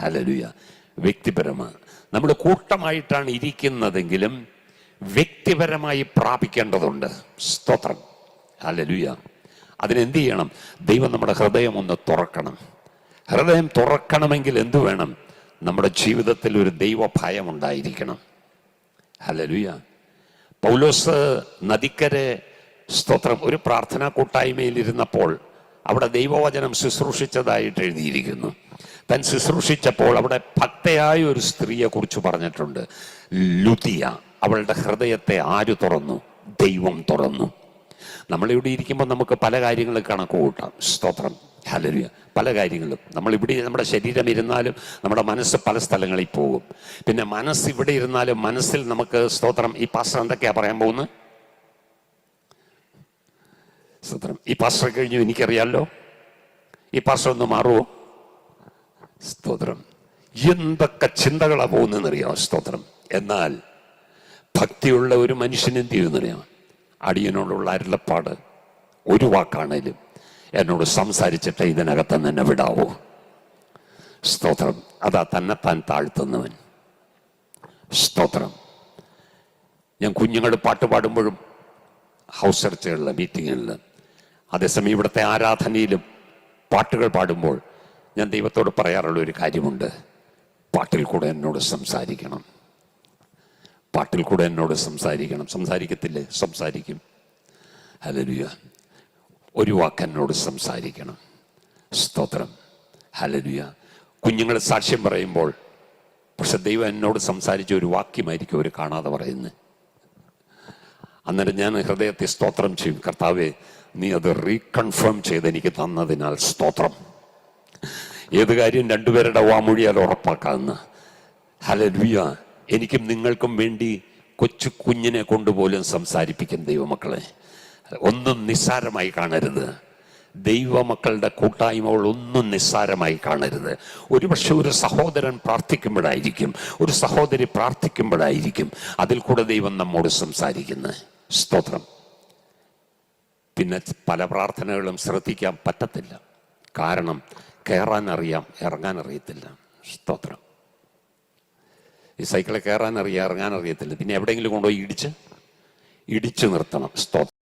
ഹലലുയ വ്യക്തിപരമാണ്. നമ്മൾ കൂട്ടമായിട്ടാണ് ഇരിക്കുന്നതെങ്കിലും വ്യക്തിപരമായി പ്രാപിക്കേണ്ടതുണ്ട്. സ്തോത്രം. ഹലലുയ അതിനെന്ത് ചെയ്യണം? ദൈവം നമ്മുടെ ഹൃദയം ഒന്ന് തുറക്കണം. ഹൃദയം തുറക്കണമെങ്കിൽ എന്തു വേണം? നമ്മുടെ ജീവിതത്തിൽ ഒരു ദൈവ ഭയം ഉണ്ടായിരിക്കണം ഹലലുയ പൗലോസ് നദിക്കരെ സ്തോത്രം. ഒരു പ്രാർത്ഥനാ കൂട്ടായ്മയിൽ ഇരുന്നപ്പോൾ അവിടെ ദൈവവചനം ശുശ്രൂഷിച്ചതായിട്ട് എഴുതിയിരിക്കുന്നു. താൻ ശുശ്രൂഷിച്ചപ്പോൾ അവിടെ ഭക്തയായ ഒരു സ്ത്രീയെ കുറിച്ച് പറഞ്ഞിട്ടുണ്ട്. ലുതിയ അവളുടെ ഹൃദയത്തെ ആര് തുറന്നു? ദൈവം തുറന്നു. നമ്മളിവിടെ ഇരിക്കുമ്പോൾ നമുക്ക് പല കാര്യങ്ങളും കണക്ക് കൂട്ടാം. സ്തോത്രം. ഹലരിയ പല കാര്യങ്ങളും. നമ്മളിവിടെ നമ്മുടെ ശരീരം ഇരുന്നാലും നമ്മുടെ മനസ്സ് പല സ്ഥലങ്ങളിൽ പോകും. പിന്നെ മനസ്സ് ഇവിടെ ഇരുന്നാലും മനസ്സിൽ നമുക്ക് സ്തോത്രം. ഈ പാസ്റ്റർ എന്തൊക്കെയാ പറയാൻ പോകുന്നത്? സ്തോത്രം. ഈ പാസ്റ്റർ കഴിഞ്ഞു എനിക്കറിയാമല്ലോ ഈ പാസ്റ്റർ ഒന്ന് മാറുമോ സ്തോത്രം. എന്തൊക്കെ ചിന്തകളാ പോകുന്നതെന്നറിയാം സ്തോത്രം. എന്നാൽ ഭക്തിയുള്ള ഒരു മനുഷ്യൻ എന്ത് ചെയ്യുന്നറിയാം അടിയനോടുള്ള അരുളപ്പാട് ഒരു വാക്കാണേലും എന്നോട് സംസാരിച്ചിട്ട് ഇതിനകത്ത് തന്നെ വിടാവോ. സ്തോത്രം. അതാ തന്നെ താൻ താഴ്ത്തുന്നവൻ. സ്തോത്രം. ഞാൻ കുഞ്ഞുങ്ങൾ പാട്ട് പാടുമ്പോഴും ഹൗസ് ചർച്ചകളിലെ മീറ്റിങ്ങുകളിൽ അതേസമയം ഇവിടുത്തെ ആരാധനയിലും പാട്ടുകൾ പാടുമ്പോൾ ഞാൻ ദൈവത്തോട് പറയാറുള്ള ഒരു കാര്യമുണ്ട്. പാട്ടിൽ കൂടെ എന്നോട് സംസാരിക്കണം. പാട്ടിൽ കൂടെ എന്നോട് സംസാരിക്കണം. സംസാരിക്കത്തില്ലേ? സംസാരിക്കും. ഹലലുയ ഒരു വാക്ക് എന്നോട് സംസാരിക്കണം. സ്തോത്രം. ഹലലുയ കുഞ്ഞുങ്ങൾ സാക്ഷ്യം പറയുമ്പോൾ പക്ഷെ ദൈവം എന്നോട് സംസാരിച്ച ഒരു വാക്യമായിരിക്കും അവർ കാണാതെ പറയുന്നത് അന്നേരം ഞാൻ ഹൃദയത്തെ സ്തോത്രം ചെയ്യും. കർത്താവെ നീ അത് റീകൺഫേം ചെയ്ത് എനിക്ക് തന്നതിനാൽ സ്തോത്രം. ഏത് കാര്യം രണ്ടുപേരുടെ വാമൊഴിയാൽ ഉറപ്പാക്കാമെന്ന് ഹലലുയ എനിക്കും നിങ്ങൾക്കും വേണ്ടി കൊച്ചു കുഞ്ഞിനെ കൊണ്ടുപോലും സംസാരിപ്പിക്കും ദൈവമക്കളെ. ഒന്നും നിസ്സാരമായി കാണരുത്. ദൈവമക്കളുടെ കൂട്ടായ്മകൾ ഒന്നും നിസ്സാരമായി കാണരുത്. ഒരുപക്ഷെ ഒരു സഹോദരൻ പ്രാർത്ഥിക്കുമ്പോഴായിരിക്കും ഒരു സഹോദരി പ്രാർത്ഥിക്കുമ്പോഴായിരിക്കും അതിൽ കൂടെ ദൈവം നമ്മോട് സംസാരിക്കുന്നത് സ്തോത്രം. പിന്നെ പല പ്രാർത്ഥനകളും ശ്രദ്ധിക്കാൻ പറ്റത്തില്ല. കാരണം കയറാൻ അറിയാം ഇറങ്ങാൻ അറിയത്തില്ല സ്തോത്രം. ഈ സൈക്കിളിൽ കയറാൻ അറിയാം ഇറങ്ങാൻ അറിയത്തില്ല പിന്നെ എവിടെയെങ്കിലും കൊണ്ടുപോയി ഇടിച്ച്? ഇടിച്ചു നിർത്തണം. സ്തോത്രം.